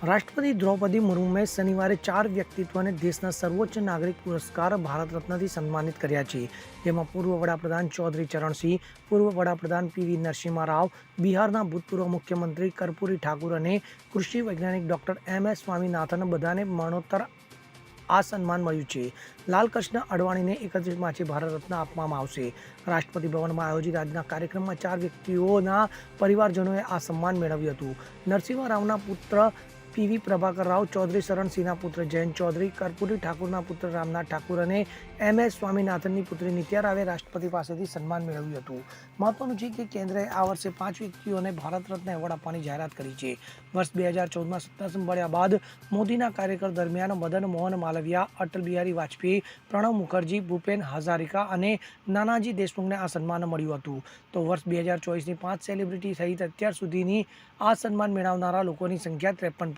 રાષ્ટ્રપતિ દ્રૌપદી મુર્મુએ શનિવારે ચાર વ્યક્તિત્વને દેશના સર્વોચ્ચ નાગરિક પુરસ્કાર ભારત રત્નથી સન્માનિત કર્યા છે. જેમાં પૂર્વ વડાપ્રધાન ચૌધરી ચરણસિંહ, પૂર્વ વડાપ્રધાન પીવી નરસિંહ રાવ, બિહારના ભૂતપૂર્વ મુખ્યમંત્રી કર્પૂરી ઠાકુર અને કૃષિ વૈજ્ઞાનિક ડોક્ટર એમ એસ સ્વામીનાથન બધાને મરણોત્તર આ સન્માન મળ્યું છે. લાલકૃષ્ણ અડવાણીને એકત્રીસ માર્ચે ભારત રત્ન આપવામાં આવશે. રાષ્ટ્રપતિ ભવનમાં આયોજિત આજના કાર્યક્રમમાં ચાર વ્યક્તિઓના પરિવારજનોએ આ સન્માન મેળવ્યું હતું. નરસિંહ રાવના પુત્ર પીવી પ્રભાકર રાવ, ચૌધરી શરણસિંહના પુત્ર જયંત ચૌધરી, કર્પૂરી ઠાકુરના પુત્ર રામનાથ ઠાકુર અને એમ એસ સ્વામીનાથનની પુત્રી નિત્યા રાવે રાષ્ટ્રપતિ પાસેથી સન્માન મેળવ્યું હતું. મહત્વનું છે કે કેન્દ્રએ આ વર્ષે પાંચ વ્યક્તિઓને ભારત રત્ન એવોર્ડ આપવાની જાહેરાત કરી છે. વર્ષ બે હજાર ચૌદમાં સત્તા સંભાળ્યા બાદ મોદીના કાર્યકર દરમિયાન મદન મોહન માલવિયા, અટલ બિહારી વાજપેયી, પ્રણવ મુખર્જી, ભૂપેન હઝારિકા અને નાનાજી દેશમુખને આ સન્માન મળ્યું હતું. તો વર્ષ બે હજાર ચોવીસની પાંચ સેલિબ્રિટી સહિત અત્યાર સુધીની આ સન્માન મેળવનારા લોકોની સંખ્યા ત્રેપન